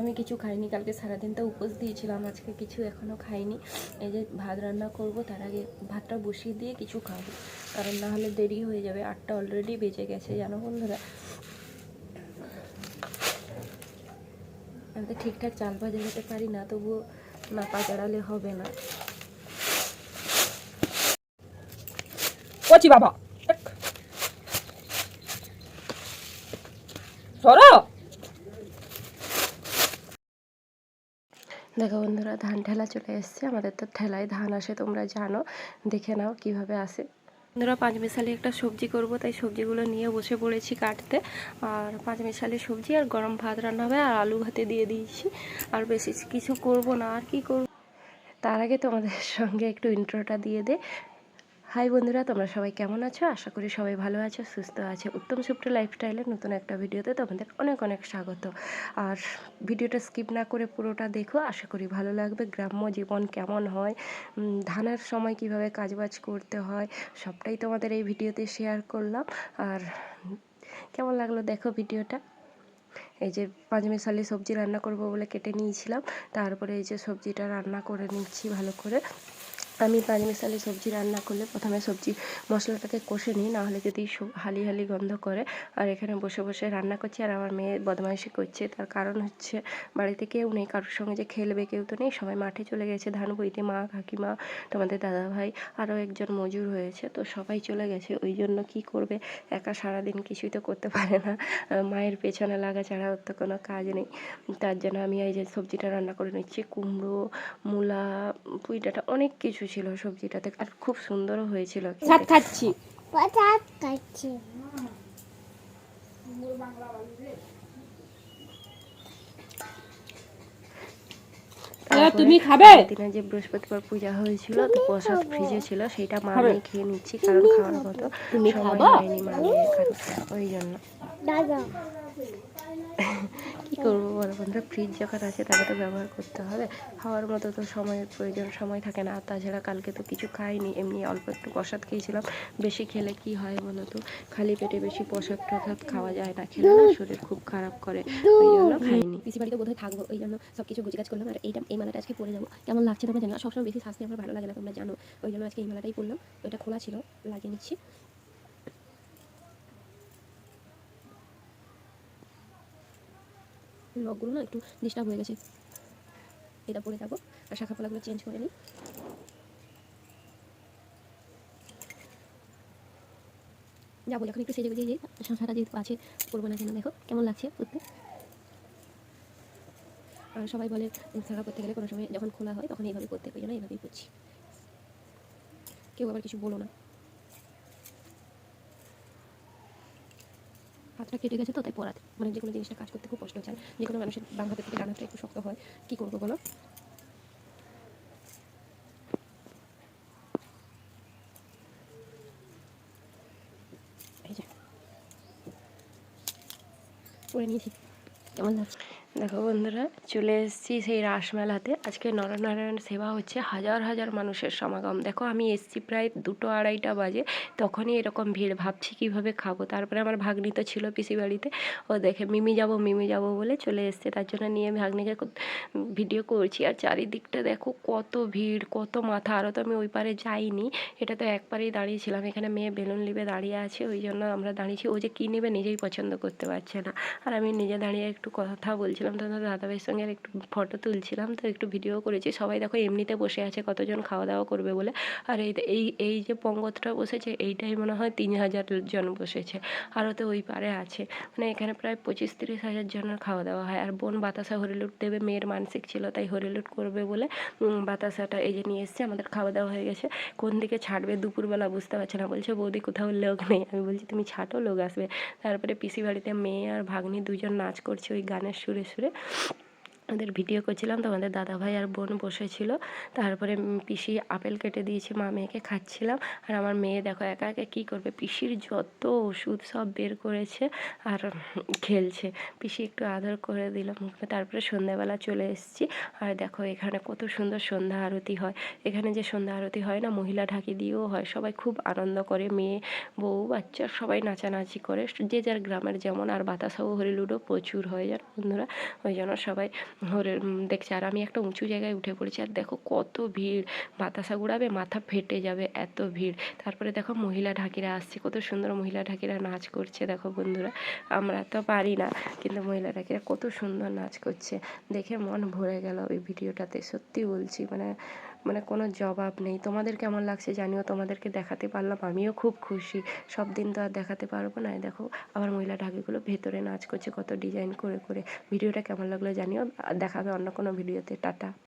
আমি কিছু খাইনি, কালকে সারাদিন তো উপোস দিয়েছিলাম, আজকে কিছু এখনও খাইনি। এই যে ভাত রান্না করব, তার আগে ভাতটা বসিয়ে দিয়ে কিছু খাব, কারণ না হলে দেরি হয়ে যাবে, আটটা অলরেডি বেজে গেছে, জানো বন্ধুরা? আমি তো ঠিকঠাক চাল ভাজা যেতে পারি না, তবুও না পা চড়ালে হবে না। কচি বাবা সরো! দেখো বন্ধুরা, ধান ঠেলা চলে এসছে, আমাদের তো ঠেলায় ধান আসে, তোমরা জানো। দেখে নাও কীভাবে আসে। বন্ধুরা পাঁচমিশালি একটা সবজি করব, তাই সবজিগুলো নিয়ে বসে পড়েছি কাটতে। আর পাঁচমিশালি সবজি আর গরম ভাত রান্না হবে, আর আলু ভাতে দিয়ে দিয়েছি। আর বেশি কিছু করব না, আর কি করব? তার আগে তোমাদের সঙ্গে একটু ইন্ট্রোটা দিয়ে দে। হাই বন্ধুরা, তোমরা সবাই কেমন আছো? আশা করি সবাই ভালো আছো, সুস্থ আছে। উত্তম সুপ্র লাইফস্টাইলের নতুন একটা ভিডিওতে তোমাদের অনেক অনেক স্বাগত। আর ভিডিওটা স্কিপ না করে পুরোটা দেখো, আশা করি ভালো লাগবে। গ্রাম্য জীবন কেমন হয় ধানের সময় কীভাবে কাজবাজ করতে হয়, সবটাই তোমাদের এই ভিডিওতে শেয়ার করলাম। আর কেমন লাগল দেখো ভিডিওটা এই যে পাঁচমিশালি সবজি রান্না করব বলে কেটে নিয়েছিলাম। তারপরে এই যে সবজিটা রান্না করে নিচ্ছি ভালো করে। আমি পানি পাঁচমিশালি সবজি রান্না করলে প্রথমে সবজি মশলাটাকে কষে নিই, নাহলে যদি হালি হালি গন্ধ করে। আর এখানে বসে বসে রান্না করছি আর আমার মেয়ে বদমাইশি করছে। তার কারণ হচ্ছে বাড়িতে কেউ নেই, কারোর সঙ্গে যে খেলবে কেউ তো নেই, সবাই মাঠে চলে গেছে। ধান বইতে মা, কাকিমা, তোমাদের দাদা ভাই আরও একজন মজুর হয়েছে, তো সবাই চলে গেছে। ওই জন্য কি করবে? একা সারাদিন কিছুই তো করতে পারে না। মায়ের পেছনে লাগা ছাড়া তো কোনো কাজ নেই। তার জন্য আমি এই যে সবজিটা রান্না করে নিচ্ছি। কুমড়ো, মূলা পুঁই ডাঁটা অনেক কিছু ছিল সবজিটাতে আর খুব সুন্দরও হয়েছিল ভাত খাচ্ছি। কাটছে এবার তুমি খাবে? দিনে যে বৃহস্পতিবার পূজা হয়েছিল তো প্রসাদ ফ্রিজে ছিল সেটা মা আমি খেয়ে নিচ্ছি কারণ খাওয়ার মতো তুমি সময় খাবা? হয়নি মা ওই জন্য। দাদা। কি করব বলো বন্ধুরা ফ্রিজ যখন আছে তাকে তো ব্যবহার করতে হবে। খাওয়ার মতো তো সময়ের প্রয়োজন সময় থাকে না। আর তাছাড়া কালকে তো কিছু খাইনি এমনি অল্প একটু প্রসাদ খেয়েছিলাম। বেশি খেলে কি হয় বলো তো? খালি পেটে বেশি প্রসাদ টসাদ খাওয়া যায় না। খেলে না শরীর খুব খারাপ করে। ওই জন্য খাইনি। পিসি বাড়িতে বোধহয় থাকব ওই জন্য সব কিছু গুছিগাছ করলাম। আর এইটা এই মালাটা আজকে পরে যাব। কেমন লাগছে তোমরা জানো? সবসময় বেশি শাস্তি আমার ভালো লাগে না তোমরা জানো। ওই জন্য আজকে এই মালাটাই পরলাম। ওইটা খোলা ছিল লাগিয়ে নিচ্ছি। লকগুলো না একটু ডিস্টার্ব হয়ে গেছে। এটা পরে যাব আর শাখা চেঞ্জ করে নিই। যাব এখন একটু সেজে যাই শাখাটা যেহেতু আছে করব না কেন? দেখো, কেমন লাগছে করতে আর সবাই বলে শাখা করতে গেলে কোনো সময় যখন খোলা হয়, তখন এইভাবে করতে ওই জন্য এইভাবেই করছি কেউ আবার কিছু বলো না। হাতটা কেটে গেছে তো, তাই পড়াতে। মানে যে কোনো জিনিসটা কাজ করতে খুব কষ্ট চায় যে কোনো মানুষের বাম হাতের থেকে ডান একটু শক্ত হয়। কী করব বলো? করে নিয়েছি। কেমন লাগছে? দেখো বন্ধুরা, চলে এসেছি সেই রাসমেলাতে। আজকে নরনারায়ণ সেবা হচ্ছে হাজার হাজার মানুষের সমাগম। দেখো, আমি এসছি প্রায় দুটো আড়াইটা বাজে, তখনই এরকম ভিড়, ভাবছি কীভাবে খাব। তারপরে আমার ভাগ্নি তো ছিল পিসি বাড়িতে, ও দেখে, মিমি যাব মিমি যাব বলে চলে এসছে। তার জন্য নিয়ে ভাগ্নিকে ভিডিও করছি। আর চারিদিকটা দেখো, কত ভিড়, কত মাথা। আরও তো আমি ওই পারে যাইনি, এটা তো একবারেই দাঁড়িয়েছিলাম। এখানে মেয়ে বেলুন লিবে দাঁড়িয়ে আছে, ওই জন্য আমরা দাঁড়িয়েছি। ও যে কী নেবে নিজেই পছন্দ করতে পারছে না। আর আমি নিজে দাঁড়িয়ে একটু কথা বলছিলাম তো দাদাভাইয়ের সঙ্গে একটু ফটো তুলছিলাম, তো একটু ভিডিও করেছি। সবাই দেখো এমনিতে বসে আছে, কতজন খাওয়া দাওয়া করবে বলে। আর এই এই এই যে পঙ্গতটা বসেছে, এইটাই মনে হয় তিন হাজার জন বসেছে। আরও তো ওই পারে আছে। মানে এখানে প্রায় পঁচিশ তিরিশ হাজার জনের খাওয়া দাওয়া হয়। আর বোন বাতাসা হরিলুট দেবে, মেয়ের মানসিক ছিল, তাই হরিলুট করবে বলে বাতাসাটা এই যে নিয়ে এসছে, আমাদের খাওয়া দাওয়া হয়ে গেছে। কোন দিকে ছাড়বে দুপুরবেলা বুঝতে পারছে না। বলছে, বৌদি, কোথাও লোক নেই। আমি বলছি, তুমি ছাটো লোক আসবে। তারপরে পিসি বাড়িতে মেয়ে আর ভাগ্নি দুজন নাচ করছে, ওই গানের সুরে সুরে ওদের ভিডিও করছিলাম, তো আমাদের দাদা ভাই আর বোন বসেছিল। তারপরে পিসি আপেল কেটে দিয়েছে, মা মেয়েকে খাচ্ছিলাম। আর আমার মেয়ে দেখো একা একা কী করবে? পিসির যত ওষুধ সব বের করেছে আর খেলছে। পিসি একটু আদর করে দিল মুখে। তারপরে সন্ধ্যাবেলা চলে এসেছি। আর দেখো এখানে কত সুন্দর সন্ধ্যা আরতি হয়। এখানে যে সন্ধ্যা আরতি হয় না, মহিলা ঢাকি দিয়েও হয়। সবাই খুব আনন্দ করে, মেয়ে, বউ, বাচ্চা সবাই নাচানাচি করে। যে যার গ্রামের যেমন, আর বাতাসাও হরিলুডো প্রচুর হয় জানো বন্ধুরা? ওই জন্য সবাই হরে দেখছি আর আমি একটা উঁচু জায়গায় উঠে পড়েছি আর দেখো কত ভিড়। বাতাসা গুড়াবে মাথা ফেটে যাবে, এত ভিড়। তারপরে দেখো মহিলা ঢাকিরা আসছে, কত সুন্দর মহিলা ঢাকিরা নাচ করছে, দেখো বন্ধুরা। আমরা তো পারি না, কিন্তু মহিলা ঢাকিরা কত সুন্দর নাচ করছে। দেখে মন ভরে গেল ওই ভিডিওটাতে, সত্যি বলছি। মানে মানে কোনো জবাব নেই। তোমাদের কেমন লাগছে জানিও, তোমাদেরকে দেখাতে পারলাম, আমিও খুব খুশি। সব দিন তো আর দেখাতে পারব না। দেখো আবার মহিলা ঢাকিগুলো ভেতরে নাচ করছে, কত ডিজাইন করে করে। ভিডিওটা কেমন লাগল জানিও দেখাবে অন্য কোনো ভিডিওতে টাটা।